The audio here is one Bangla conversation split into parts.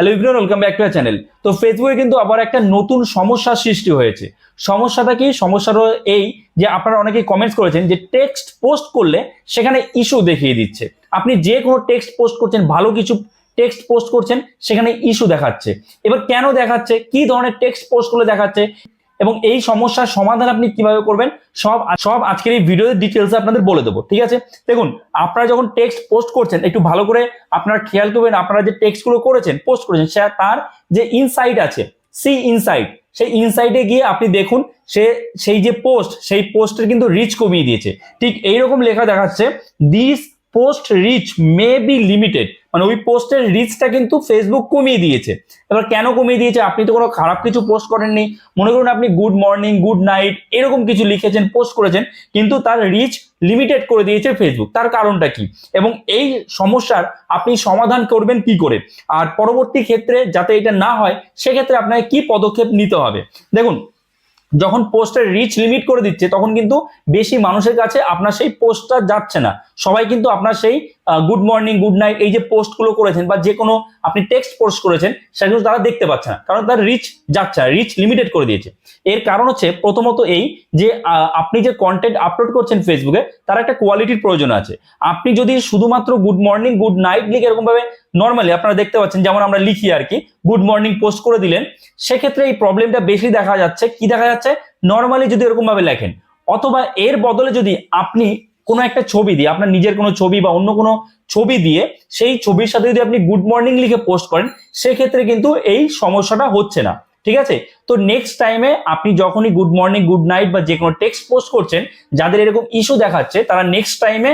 Hello everyone welcome back to channel তো ফেসবুকে কিন্তু আবার একটা নতুন সমস্যার সৃষ্টি হয়েছে। সমস্যাটা কি? সমস্যাটা এই যে আপনারা অনেকেই কমেন্টস করেছেন যে টেক্সট পোস্ট করলে সেখানে ইস্যু দেখিয়ে দিচ্ছে। আপনি যে কোনো টেক্সট পোস্ট করছেন, ভালো কিছু টেক্সট পোস্ট করছেন, সেখানে ইস্যু দেখাচ্ছে। এবার কেন দেখাচ্ছে? কি ধরনের টেক্সট পোস্ট করলে দেখাচ্ছে? এবং এই সমস্যার সমাধান আপনি কীভাবে করবেন, সব সব আজকের এই ভিডিওর ডিটেলস আপনাদের বলে দেবো, ঠিক আছে? দেখুন, আপনারা যখন টেক্সট পোস্ট করছেন, একটু ভালো করে আপনারা খেয়াল করবেন, আপনারা যে টেক্সটগুলো করেছেন পোস্ট করেছেন, সে তার যে ইনসাইট আছে সি ইনসাইট সেই ইনসাইটে গিয়ে আপনি দেখুন, সে, সেই যে পোস্ট সেই পোস্টের কিন্তু রিচ কমিয়ে দিয়েছে। ঠিক এইরকম লেখা দেখাচ্ছে this post reach may be limited মানে ওই পোস্টের রিচটা কিন্তু ফেসবুক কমিয়ে দিয়েছে। এবার কেন কমিয়ে দিয়েছে? আপনি তো কোনো খারাপ কিছু পোস্ট করেননি। মনে করুন আপনি গুড মর্নিং গুড নাইট এরকম কিছু লিখেছেন পোস্ট করেছেন, কিন্তু তার রিচ লিমিটেড করে দিয়েছে ফেসবুক তার কারণটা কি? এবং এই সমস্যার আপনি সমাধান করবেন কি করে? আর পরবর্তী ক্ষেত্রে যাতে এটা না হয়, সেক্ষেত্রে আপনাকে কি পদক্ষেপ নিতে হবে? দেখুন যখন পোস্টের রিচ লিমিট করে দিচ্ছে, তখন কিন্তু বেশি মানুষের কাছে আপনার সেই পোস্টটা যাচ্ছে না। সবাই কিন্তু আপনার সেই গুড মর্নিং গুড নাইট এই যে পোস্টগুলো করেছেন বা যে কোনো আপনি টেক্সট পোস্ট করেছেন, সেগুলো তারা দেখতে পাচ্ছে না। কারণ তার রিচ যাচ্ছে না রিচ লিমিটেড করে দিয়েছে। এর কারণ হচ্ছে প্রথমত এই যে আপনি যে কন্টেন্ট আপলোড করছেন ফেসবুকে তার একটা কোয়ালিটির প্রয়োজন আছে। আপনি যদি শুধুমাত্র গুড মর্নিং গুড নাইট লিখে এরকম ভাবে নর্মালি আপনারা দেখতে পাচ্ছেন, যেমন আমরা লিখি আর কি গুড মর্নিং পোস্ট করে দিলেন, সেক্ষেত্রে এই প্রবলেমটা বেশি দেখা যাচ্ছে। কি দেখা যাচ্ছে? নর্মালি যদি এরকম ভাবে লেখেন, অথবা এর বদলে যদি আপনি কোনো একটা ছবি দিয়ে, আপনার নিজের কোনো ছবি বা অন্য কোনো ছবি দিয়ে সেই ছবির সাথে যদি আপনি গুড মর্নিং লিখে পোস্ট করেন, সেক্ষেত্রে কিন্তু এই সমস্যাটা হচ্ছে না। ঠিক আছে? তো নেক্সট টাইমে আপনি যখনই গুড মর্নিং গুড নাইট বা যে কোনো টেক্সট পোস্ট করছেন, যাদের এরকম ইস্যু দেখাচ্ছে, তারা নেক্সট টাইমে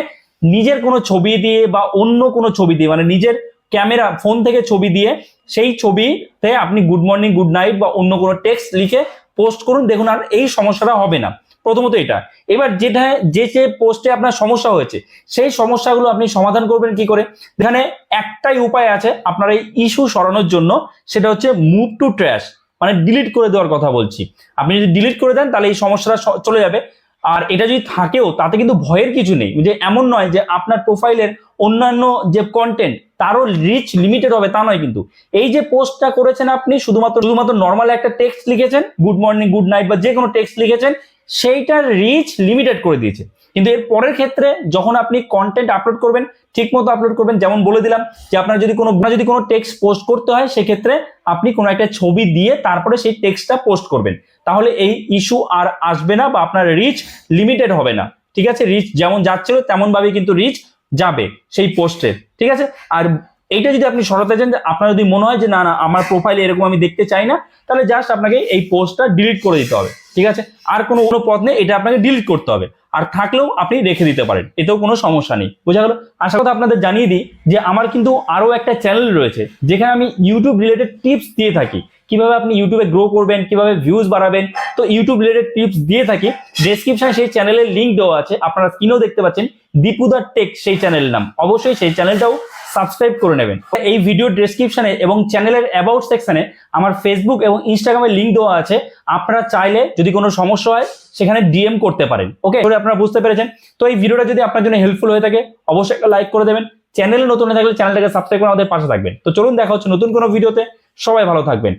নিজের কোনো ছবি দিয়ে বা অন্য কোনো ছবি দিয়ে মানে নিজের ক্যামেরা ফোন থেকে ছবি দিয়ে সেই ছবিতে আপনি গুড মর্নিং গুড নাইট বা অন্য কোনো টেক্সট লিখে পোস্ট করুন, দেখুন আর এই সমস্যাটা হবে না। প্রথমত এটা। এবার যেটা, যে যে পোস্টে আপনার সমস্যা হয়েছে, সেই সমস্যাগুলো আপনি সমাধান করবেন কি করে? এখানে একটাই উপায় আছে আপনার এই ইস্যু সরানোর জন্য, সেটা হচ্ছে মুভ টু ট্র্যাশ মানে ডিলিট করে দেওয়ার কথা বলছি। আপনি যদি ডিলিট করে দেন, তাহলে এই সমস্যাটা চলে যাবে। আর এটা যদি থাকেও, তাতে কিন্তু ভয়ের কিছু নেই। যে এমন নয় যে আপনার প্রোফাইলের অন্যান্য যে কন্টেন্ট তারও রিচ লিমিটেড হবে, তা নয় কিন্তু। এই যে পোস্টটা করেছেন আপনি, শুধুমাত্র শুধুমাত্র নর্মাল একটা টেক্সট লিখেছেন গুড মর্নিং গুড নাইট বা যে কোনো টেক্সট লিখেছেন সেইটার রিচ লিমিটেড করে দিয়েছে। কিন্তু এর পরের ক্ষেত্রে যখন আপনি কন্টেন্ট আপলোড করবেন ঠিক মতো আপলোড করবেন, যেমন বলে দিলাম যে আপনার যদি কোনো যদি কোনো টেক্সট পোস্ট করতে হয়, সেক্ষেত্রে আপনি কোনো একটা ছবি দিয়ে তারপরে সেই টেক্সটটা পোস্ট করবেন। তাহলে এই ইস্যু আর আসবে না বা আপনার রিচ লিমিটেড হবে না। ঠিক আছে? রিচ যেমন যাচ্ছিল তেমন ভাবে কিন্তু রিচ যাবে সেই পোস্টে ঠিক আছে? আর এইটা যদি আপনি সরাতে চান আপনার যদি মনে হয় যে না না, আমার প্রোফাইলে এরকম আমি দেখতে চাই না, তাহলে জাস্ট আপনাকে এই পোস্টটা ডিলিট করে দিতে হবে, ঠিক আছে? আর কোনো কোনো পথ নেই, এটা আপনাকে ডিলিট করতে হবে। আর থাকলেও আপনি রেখে দিতে পারেন, এতেও কোনো সমস্যা নেই, বোঝা গেল? আশা কথা আপনাদের জানিয়ে দিই যে আমার কিন্তু আরও একটা চ্যানেল রয়েছে, যেখানে আমি ইউটিউব রিলেটেড টিপস দিয়ে থাকি। কীভাবে আপনি ইউটিউবে গ্রো করবেন, কীভাবে ভিউজ বাড়াবেন, তো ইউটিউব রিলেটেড টিপস দিয়ে থাকি। ডেসক্রিপশনে সেই চ্যানেলের লিঙ্ক দেওয়া আছে, আপনারা স্ক্রিনেও দেখতে পাচ্ছেন। দীপুদার টেক সেই চ্যানেলের নাম, অবশ্যই সেই চ্যানেলটাও সাবস্ক্রাইব করে নেবেন। এই ভিডিও ডেসক্রিপশনে এবং চ্যানেলের অ্যাবাউট সেকশনে আমার ফেসবুক এবং ইনস্টাগ্রামের লিঙ্ক দেওয়া আছে। আপনারা চাইলে যদি কোনো সমস্যা হয়, সেখানে ডিএম করতে পারেন। ওকে আপনারা বুঝতে পেরেছেন। তো এই ভিডিওটা যদি আপনার জন্য হেল্পফুল হয়ে থাকে, অবশ্যই একটা লাইক করে দেবেন। চ্যানেল নতুন হয়ে থাকলে চ্যানেলটাকে সাবস্ক্রাইব করে আমাদের পাশে থাকবেন। তো চলুন দেখা হচ্ছে নতুন কোনো ভিডিওতে সবাই ভালো থাকবেন।